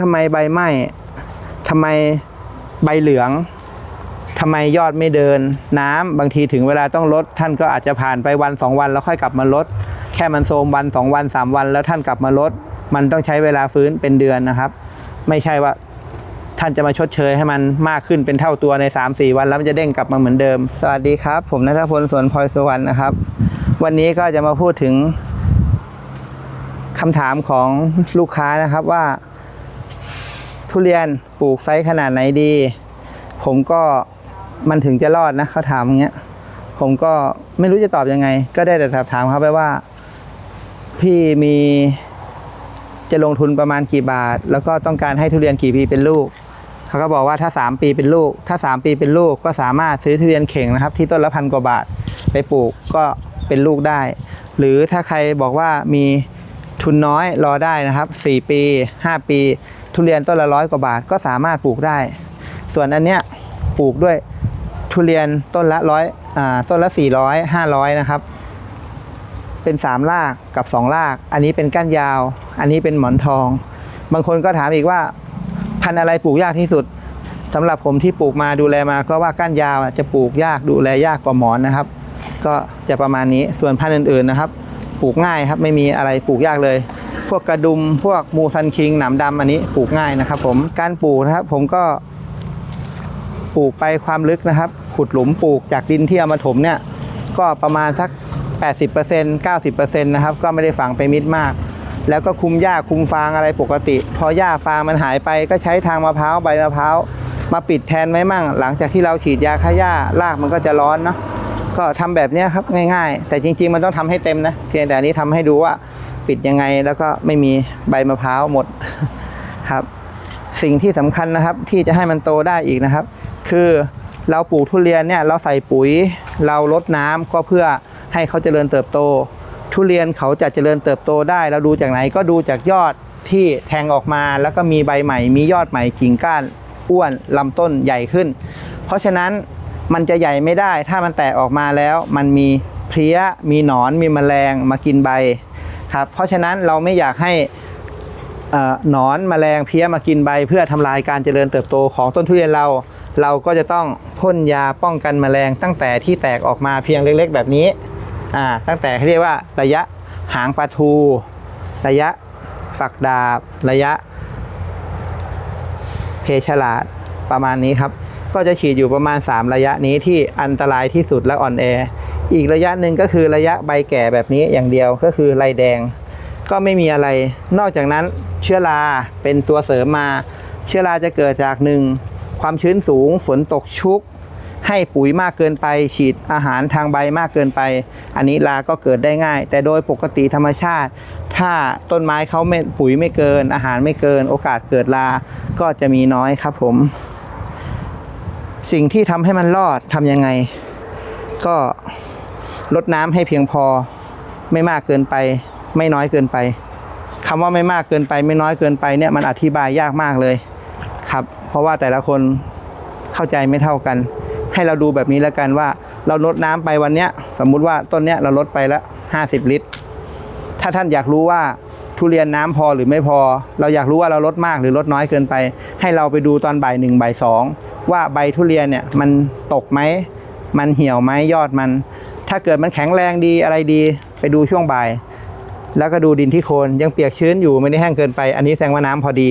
ทำไมใบไหม้ทำไมใบเหลืองทำไมยอดไม่เดิน น้ำบางทีถึงเวลาต้องลด ท่านก็อาจจะผ่านไปวันสองวันแล้วค่อยกลับมาลด แค่มันโทมวันสองวันสามวัน แล้วท่านกลับมาลด มันต้องใช้เวลาฟื้นเป็นเดือนนะครับ ไม่ใช่ว่าท่านจะมาชดเชยให้มันมากขึ้นเป็นเท่าตัวใน 3-4 วันแล้วมันจะเด้งกลับมาเหมือนเดิม สวัสดีครับ ผมนัทพลสวนพลอยสวรรณนะครับ วันนี้ก็จะมาพูดถึงคำถามของลูกค้านะครับว่า ทุเรียนปลูกไซส์ขนาดไหนดี ผมก็มันถึงจะรอดนะเขาถามอย่างเงี้ย ผมก็ไม่รู้จะตอบยังไง ก็ได้แต่ถามเขาไปว่า พี่มีจะลงทุนประมาณกี่บาท แล้วก็ต้องการให้ทุเรียนกี่ปีเป็นลูกเขาก็บอกว่าถ้า 3 ปีเป็นลูก ถ้า 3 ปีเป็นลูกก็สามารถซื้อทุเรียนเข่งนะครับ ที่ต้นละพันกว่าบาทไปปลูกก็เป็นลูกได้ หรือถ้าใครบอกว่ามีทุนน้อยรอได้นะครับ 4 ปี 5 ปี ทุเรียนต้นละร้อยกว่าบาทก็สามารถปลูกได้ ส่วนอันเนี้ยปลูกด้วยทุเรียนต้นละร้อยอ่าต้นละ 400 500 นะครับ เป็น3รากกับ2ราก อันนี้เป็นก้านยาว อันนี้เป็นหมอนทอง บางคนก็ถามอีกว่า พันอะไรปลูกยากที่สุดสำหรับผมที่ปลูกมาดูแลมาก็ว่าก้านยาวจะปลูกยากดูแลยากกว่าหมอนนะครับ ก็จะประมาณนี้ส่วนพันธุ์อื่นๆนะครับ ปลูกง่ายครับไม่มีอะไรปลูกยากเลย พวกกระดุมพวกมูซันคิงหนามดำอันนี้ปลูกง่ายนะครับ ผมการปลูกนะครับ ผมก็ปลูกไปความลึกนะครับ ขุดหลุมปลูกจากดินที่เอามาถมเนี่ย ก็ประมาณสัก 80% 90%นะครับ ก็ไม่ได้ฝังไปมิดมาก แล้วก็คุมหญ้าคุมฟางอะไรปกติ พอหญ้าฟางมันหายไปก็ใช้ทางมะพร้าวใบมะพร้าวมาปิดแทนไว้มั่ง หลังจากที่เราฉีดยาฆ่าหญ้ารากมันก็จะร้อนเนาะก็ทำแบบนี้ครับง่าย ๆ แต่จริง ๆ มันต้องทำให้เต็มนะเพียงแต่นนี้ทำให้ดูว่า ปิดยังไง แล้วก็ไม่มีใบมะพร้าวหมดครับ สิ่งที่สำคัญนะครับที่จะให้มันโตได้อีกนะครับ คือเราปลูกทุเรียนเนี่ยเราใส่ปุ๋ย เราลดน้ำก็เพื่อให้เขาเจริญเติบโต ทุเรียนเขาจะเจริญเติบโตได้ เราดูจากไหนก็ดูจากยอดที่แทงออกมาแล้วก็มีใบใหม่ มียอดใหม่กิ่งก้านอ้วนลำต้นใหญ่ขึ้น เพราะฉะนั้นมันจะใหญ่ไม่ได้ ถ้ามันแตกออกมาแล้ว มันมีเพลี้ยมีหนอนมีแมลงมากินใบ ครับ เพราะฉะนั้นเราไม่อยากให้หนอนแมลงเพี้ยมากินใบ เพื่อทำลายการเจริญเติบโตของต้นทุเรียนเรา เราก็จะต้องพ่นยาป้องกันแมลงตั้งแต่ที่แตกออกมาเพียงเล็ก ๆ แบบนี้ตั้งแต่เรียกว่าระยะหางปลาทู ระยะฝักดาบ ระยะเพฉลาดประมาณนี้ครับ ก็จะฉีดอยู่ประมาณ 3 ระยะนี้ที่อันตรายที่สุดและอ่อนแอ อีกระยะหนึ่งก็คือระยะใบแก่แบบนี้อย่างเดียวก็คือลายแดง ก็ไม่มีอะไร นอกจากนั้นเชื้อราเป็นตัวเสริมมา เชื้อราจะเกิดจากหนึ่งความชื้นสูงฝนตกชุก ให้ปุ๋ยมากเกินไป ฉีดอาหารทางใบมากเกินไป อันนี้ราก็เกิดได้ง่าย แต่โดยปกติธรรมชาติ ถ้าต้นไม้เขาไม่ปุ๋ยไม่เกิน อาหารไม่เกิน โอกาสเกิดราก็จะมีน้อยครับผม สิ่งที่ทำให้มันรอดทำยังไง ก็ลดน้ำให้เพียงพอ ไม่มากเกินไป ไม่น้อยเกินไปคำว่าไม่มากเกินไป ไม่น้อยเกินไปเนี่ยมันอธิบายยากมากเลยครับ เพราะว่าแต่ละคนเข้าใจไม่เท่ากัน ให้เราดูแบบนี้แล้วกันว่าเราลดน้ำไปวันเนี้ย สมมุติว่าต้นเนี้ยเราลดไปล้ว50 ลิตร ถ้าท่านอยากรู้ว่าทุเรียนน้ำพอหรือไม่พอ เราอยากรู้ว่าเราลดมากหรือลดน้อยเกินไป ให้เราไปดูตอนบ่ายหนึ่งบ่ายสอง ว่าใบทุเรียนเนี่ยมันตกไหมมันเหี่ยวไหมยอดมัน ถ้าเกิดมันแข็งแรงดีอะไรดี ไปดูช่วงบ่าย แล้วก็ดูดินที่โคนยังเปียกชื้นอยู่ไม่ได้แห้งเกินไป อันนี้แสดงว่าน้ำพอดี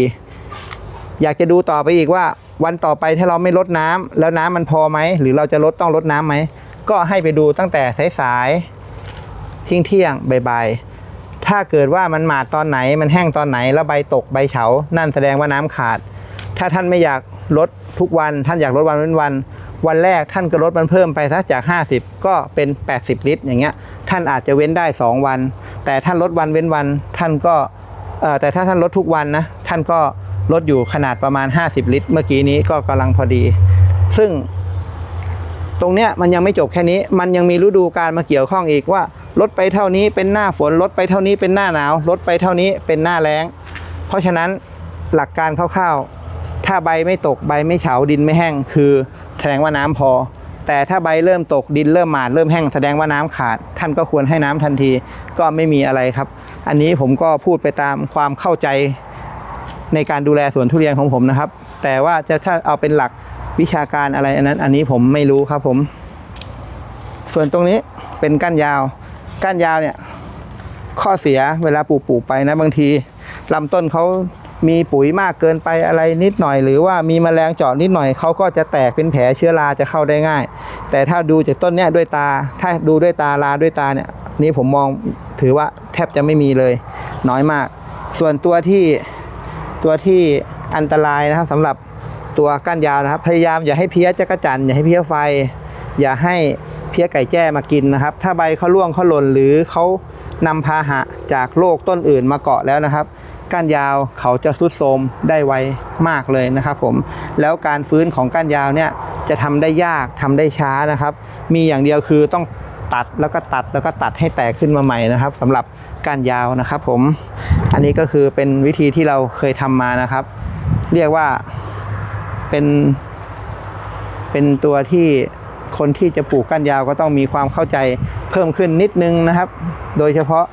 อยากจะดูต่อไปอีกว่า วันต่อไปถ้าเราไม่ลดน้ำแล้วน้ำมันพอไหมหรือเราจะลดต้องลดน้ำไหมก็ให้ไปดูตั้งแต่สายๆเที่ยงเที่ยงๆบ่ายๆถ้าเกิดว่ามันหมาดตอนไหนมันแห้งตอนไหนแล้วใบตกใบเฉา นั่นแสดงว่าน้ำขาด ถ้าท่านไม่อยากลดทุกวัน ท่านอยากลดวันเว้นวัน วันแรกท่านก็ลดมันเพิ่มไปสักจาก 50 ก็เป็น 80 ลิตร อย่างเงี้ย ท่านอาจจะเว้นได้ 2 วัน แต่ท่านลดวันเว้นวัน ท่านก็เอ่อแต่ถ้าท่านลดทุกวันนะ ท่านก็ลดอยู่ขนาดประมาณ 50 ลิตร เมื่อกี้นี้ก็กำลังพอดี ซึ่งตรงเนี้ยมันยังไม่จบแค่นี้ มันยังมีฤดูการมาเกี่ยวข้องอีกว่าลดไปเท่านี้เป็นหน้าฝนลดไปเท่านี้เป็นหน้าหนาวลดไปเท่านี้เป็นหน้าแล้ง เพราะฉะนั้นหลักการคร่าวๆ ถ้าใบไม่ตกใบไม่เฉาดินไม่แห้ง คือแสดงว่าน้ำพอ แต่ถ้าใบเริ่มตกดินเริ่มหมาดเริ่มแห้งแสดงว่าน้ำขาด ท่านก็ควรให้น้ำทันทีก็ไม่มีอะไรครับ อันนี้ผมก็พูดไปตามความเข้าใจในการดูแลสวนทุเรียนของผมนะครับ แต่ว่าจะถ้าเอาเป็นหลักวิชาการอะไรอันนั้น อันนี้ผมไม่รู้ครับผม ส่วนตรงนี้เป็นก้านยาว ก้านยาวเนี่ย ข้อเสียเวลาปลูกปลูกไปนะบางทีลำต้นเขา มีปุ๋ยมากเกินไปอะไรนิดหน่อย หรือว่ามีแมลงเจาะนิดหน่อยเขาก็จะแตกเป็นแผลเชื้อราจะเข้าได้ง่าย แต่ถ้าดูจากต้นเนี้ยด้วยตา ถ้าดูด้วยตาลาด้วยตาเนี่ยนี่ผมมองถือว่าแทบจะไม่มีเลย น้อยมาก ส่วนตัวที่ตัวที่อันตรายนะครับสำหรับตัวก้านยาวนะครับ พยายามอย่าให้เพี้ยจักรจันอย่าให้เพี้ยไฟ อย่าให้เพี้ยไก่แจ้มากินนะครับ ถ้าใบเขาร่วงเขาหล่นหรือเขานำพาหะจากโรคต้นอื่นมาเกาะแล้วนะครับ ก้านยาวเขาจะทรุดโทมได้ไวมากเลยนะครับผมแล้วการฟื้นของก้านยาวเนี่ยจะทำได้ยากทำได้ช้านะครับ มีอย่างเดียวคือต้องตัดแล้วก็ตัดแล้วก็ตัดให้แตกขึ้นมาใหม่นะครับสำหรับก้านยาวนะครับผมอันนี้ก็คือเป็นวิธีที่เราเคยทำมานะครับ เรียกว่าเป็นเป็นตัวที่คนที่จะปลูกก้านยาวก็ต้องมีความเข้าใจเพิ่มขึ้นนิดนึงนะครับ โดยเฉพาะ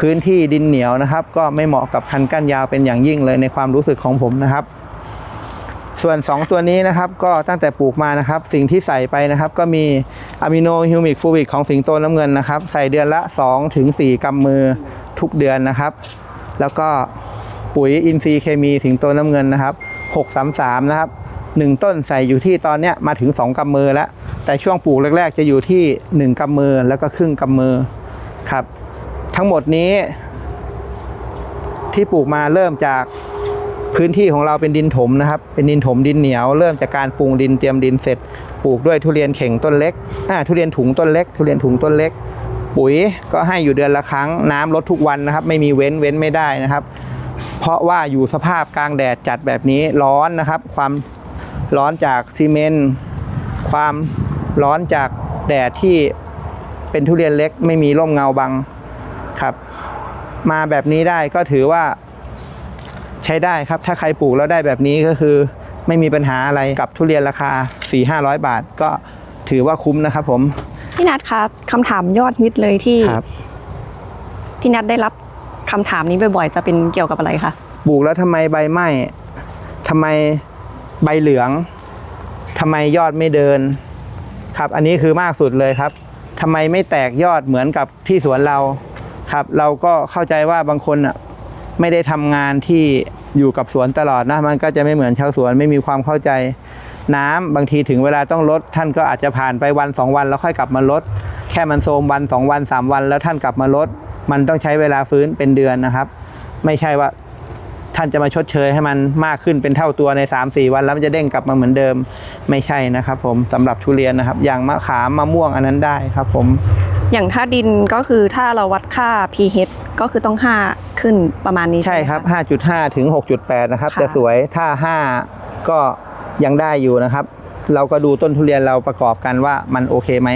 พื้นที่ดินเหนียวนะครับ ก็ไม่เหมาะกับพันธุ์ก้านยาวเป็นอย่างยิ่งเลยในความรู้สึกของผมนะครับ ส่วน 2 ตัวนี้นะครับ ก็ตั้งแต่ปลูกมานะครับ สิ่งที่ใส่ไปนะครับ ก็มีอะมิโนฮิวมิกฟูบิกของสิงโตน้ำเงินนะครับ ใส่เดือนละ2ถึง4กำมือทุกเดือนนะครับ แล้วก็ปุ๋ยอินทรีย์เคมีสิงโตน้ำเงินนะครับ 633 นะครับ1ต้นใส่อยู่ที่ตอนเนี้ยมาถึง 2กำมือแล้ว แต่ช่วงปลูกแรก ๆ จะอยู่ที่ 1กำมือแล้วก็ครึ่งกำมือครับ ทั้งหมดนี้ ที่ปลูกมาเริ่มจากพื้นที่ของเราเป็นดินถมนะครับ เป็นดินถมดินเหนียว เริ่มจากการปรุงดินเตรียมดินเสร็จ ปลูกด้วยทุเรียนเข่งต้นเล็กอ่าทุเรียนถุงต้นเล็ก ทุเรียนถุงต้นเล็ก ปุ๋ยก็ให้อยู่เดือนละครั้ง น้ำลดทุกวันนะครับ ไม่มีเว้นเว้นไม่ได้นะครับ เพราะว่าอยู่สภาพกลางแดดจัดแบบนี้ร้อนนะครับ ความร้อนจากซีเมนต์ความร้อนจากแดดที่เป็นทุเรียนเล็ก ไม่มีร่มเงาบัง ครับ มาแบบนี้ได้ก็ถือว่าใช้ได้ครับ ถ้าใครปลูกแล้วได้แบบนี้ก็คือ ไม่มีปัญหาอะไรกับทุเรียนราคา 4-500 บาท ก็ถือว่าคุ้มนะครับผม พี่นัทคะคำถามยอดฮิตเลยที่ครับพี่นัทได้รับคำถามนี้บ่อยๆ จะเป็นเกี่ยวกับอะไรคะปลูกแล้วทำไมใบไหม้ทำไมใบเหลืองทำไมยอดไม่เดิน ครับ อันนี้คือมากสุดเลยครับทำไมไม่แตกยอดเหมือนกับที่สวนเรา ครับ เราก็เข้าใจว่าบางคนอะไม่ได้ทำงานที่อยู่กับสวนตลอดนะมันก็จะไม่เหมือนชาวสวนไม่มีความเข้าใจ น้ำบางทีถึงเวลาต้องลด ท่านก็อาจจะผ่านไปวันสองวันแล้วค่อยกลับมาลด แค่มันโทมวันสองวันสามวัน แล้วท่านกลับมาลด มันต้องใช้เวลาฟื้นเป็นเดือนนะครับ ไม่ใช่ว่าท่านจะมาชดเชยให้มันมากขึ้นเป็นเท่าตัวใน 3-4 วันแล้วมันจะเด้งกลับมาเหมือนเดิม ไม่ใช่นะครับ ผมสำหรับทุเรียนนะครับ อย่างมะขามมะม่วงอันนั้นได้ครับ ผม อย่างถ้าดินก็คือถ้าเราวัดค่า pH ก็คือต้อง 5 ขึ้นประมาณนี้ใช่ไหมะครับ 5.5 ถึง 6.8 นะครับค่ะจะสวยถ้า 5 ก็ยังได้อยู่นะครับ เราก็ดูต้นทุเรียนเราประกอบกันว่ามันโอเคไหม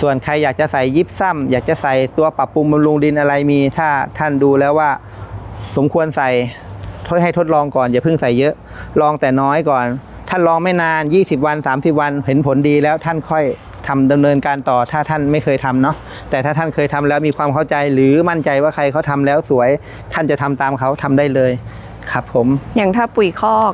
ส่วนใครอยากจะใส่ยิปซัมอยากจะใส่ตัวปรับปรุงบำรุงดินอะไรมี ถ้าท่านดูแล้วว่าสมควรใส่ทดให้ทดลองก่อนอย่าเพิ่งใส่เยอะ ลองแต่น้อยก่อน ท่านลองไม่นาน 20 วัน 30 วันเห็นผลดีแล้วท่านค่อย ทำดำเนินการต่อถ้าท่านไม่เคยทำเนาะแต่ถ้าท่านเคยทำแล้วมีความเข้าใจหรือมั่นใจว่าใครเขาทำแล้วสวย ท่านจะทำตามเขาทำได้เลยครับผม อย่างถ้าปุ๋ยคอก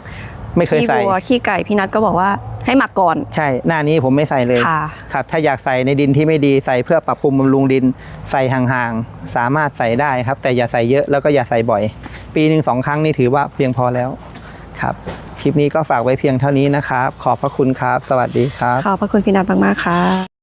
ไม่เคยขี้ใส่วัวขี้ไก่พี่นัทก็บอกว่าให้หมักก่อน ใช่ หน้านี้ผมไม่ใส่เลยค่ะครับถ้าอยากใส่ในดินที่ไม่ดีใส่เพื่อปรับปรุงบำรุงดินใส่ห่างๆ สามารถใส่ได้ครับ แต่อย่าใส่เยอะแล้วก็อย่าใส่บ่อย ปีหนึ่งสองครั้งนี่ถือว่าเพียงพอแล้วครับค ลิปนี้ก็ฝากไว้เพียงเท่านี้นะครับ ขอบพระคุณครับ สวัสดีครับ ขอบพระคุณพี่นัทมากๆค่ะ